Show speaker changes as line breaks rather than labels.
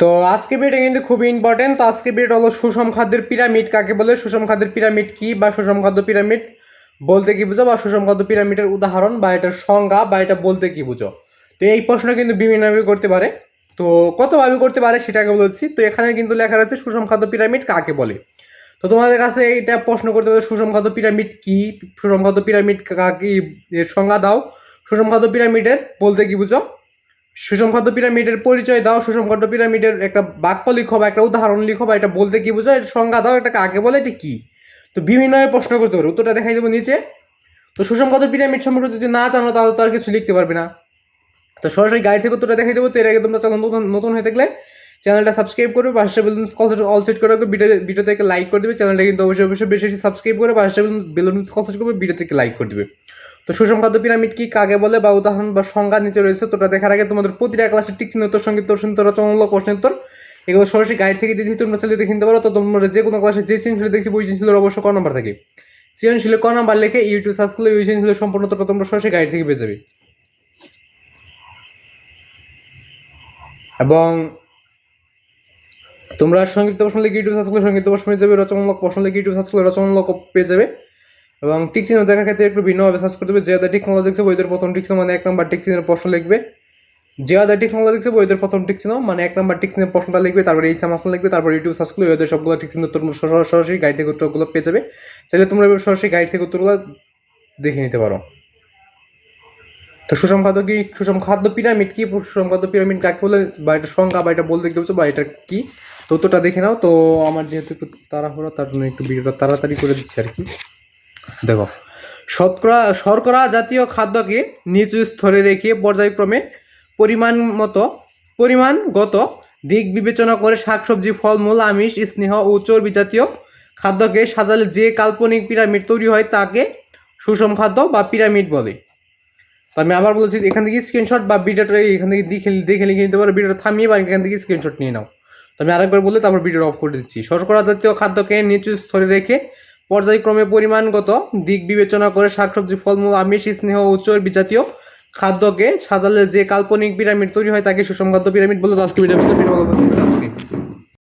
তো আজকে ভিডিও কিন্তু খুবই ইম্পর্টেন্ট তো আজকে ভিডিও হলো সুষম খাদ্যের পিরামিড কাকে বলে? সুষম খাদ্যের পিরামিড কি বা সুষম খাদ্য পিরামিড বলতে কি বুঝো বা সুষম খাদ্য পিরামিডের উদাহরণ বা এটার সংজ্ঞা বা এটা বলতে কি বুঝো? তো এই প্রশ্ন কিন্তু বিভিন্নভাবে করতে পারে। তো কতভাবে করতে পারে সেটাকে বলছি তো এখানে কিন্তু লেখা রয়েছে সুষম খাদ্য পিরামিড কাকে বলে? তো তোমাদের কাছে এইটা প্রশ্ন করতে পারে সুষম খাদ্য পিরামিড কি? সুষম খাদ্য পিরামিড কাকে সংজ্ঞা দাও। সুষম খাদ্য পিরামিডের বলতে কি বুঝো? সুষম খাদ্য পিরামিডের পরিচয় দাও, সুষম খাদ্য পিরামিডের একটা বাক্য লিখো বা একটা উদাহরণ লিখো বা এটা বলতে কি বোঝায়? এটা সংজ্ঞা দাও এটা কাকে বলে এটা কি? তো বিভিন্নভাবে প্রশ্ন করতে পারবে উত্তরটা দেখাই দেবো নিচে। তো সুষম খাদ্য পিরামিড সম্পর্কে যদি না জানো, তাহলে তো আর কিছু লিখতে পারবে না। তো সরাসরি গাড়ি থেকে উত্তরটা দেখাই দেবো, তো এর আগে তোমরা চ্যানেল নতুন নতুন হয়ে থাকলে চ্যানেলটা সাবস্ক্রাইব করবে পাশে বেলুন অল সেট করে রাখবে ভিডিও থেকে লাইক করে দেবে চ্যানেলটা কিন্তু অবশ্যই অবশ্যই বেশি বেশি সাবস্ক্রাইব করে পাশে বেলুন অল সেট করবে ভিডিও থেকে লাইক করে দেবে। তো সুষম পিরামিড কি কাকে বলে বা উদাহরণ বা সংজ্ঞা নিচে রয়েছে তোটা দেখার আগে তোমাদের প্রতিটা ক্লাসের টিক চিহ্ন, উত্তর সংগীত সংগীত রচনামূলক প্রশ্নের উত্তর। এগুলো সরাসরি গাইড থেকে দিয়েছি তোমরা চাইলে দেখে নিতে পারো। তো তোমরা যে কোনো ক্লাসে যে সৃজনশীল দেখছি, ওই সৃজনশীলের অবশ্য ক নাম্বার থাকে। সৃজনশীলে ক নাম্বার লিখে, ইউটিউব সার্চ করলে ওই সৃজনশীলের সম্পূর্ণ উত্তরটা তোমরা সরাসরি গাইড থেকে পেয়ে যাবে। এবং তোমরা সংগীত প্রশ্ন লিখে ইউটিউব সার্চ করলে সংগীত প্রশ্ন পেয়ে যাবে, রচনামূলক প্রশ্ন লিখে ইউটিউব সার্চ করলে রচনামূলক পেয়ে যাবে। এবং টিক চিহ্ন দেখার ক্ষেত্রে একটু ভিন্নভাবে সার্চ করতে হবে। যে আদার টেকনোলজি দেখছে বইদের প্রথম টিক মানে এক নম্বর টিক চিহ্নের প্রশ্ন লিখবে। যে আদার টেকনোলজি দেখছে বইদের প্রথম টিক চিহ্ন মানে এক নম্বর টিক চিহ্নের প্রশ্নটা লিখবে, তারপরে এই সামাসন লিখবে, তারপর ইউটিউব সার্চ করলে ওদের সবগুলো টিক চিহ্ন তোমরা সরাসরি গাইড থেকে উত্তরগুলো পেয়ে যাবে। চাইলে তোমরা সরাসরি গাইড থেকে উত্তরগুলো দেখে নিতে পারো। তো সুষম খাদ্য কি সুষম খাদ্য পিরামিড কি? সুষম খাদ্য পিরামিড কাকে বলে? বা এটা সংজ্ঞা বা এটা বলতে কি বা এটা কি? তো উত্তরটা দেখে নাও। তো আমার যেহেতু একটু তাড়াহুড়ো তার জন্য একটু ভিডিওটা তাড়াতাড়ি করে দিচ্ছি আর কি। দেখো। শতকরা শর্করা জাতীয় খাদ্যকে নিচু স্তরে রেখে পর্যায়ক্রমে পরিমাণ মতো পরিমাণগত দিক বিবেচনা করে শাকসবজি ফলমূল আমিষ স্নেহ ও চর্বি জাতীয় খাদ্যকে সাজালে যে কাল্পনিক পিরামিড তৈরি হয় তাকে সুষম খাদ্য বা পিরামিড বলে। তো আমি আবার বলছি এখান থেকে স্ক্রিনশট বা ভিডিওটা এখান থেকে দেখে দেখে লিখে নিতে পারো ভিডিওটা থামিয়ে বা এখান থেকে স্ক্রিনশট নিয়ে নাও। তো আমি আরেকবার বলে তারপর ভিডিওটা অফ করে দিচ্ছি। শর্করা জাতীয় খাদ্যকে নিচু স্তরে রেখে পর্যায়ক্রমে পরিমাণগত দিক বিবেচনা করে শাকসবজি, ফলমূল, আমিষ, স্নেহ ও চর্বি জাতীয় খাদ্যকে সাজালে যে কাল্পনিক পিরামিড তৈরি হয় তাকে সুষম খাদ্য পিরামিড বলে আজকে ভিডিও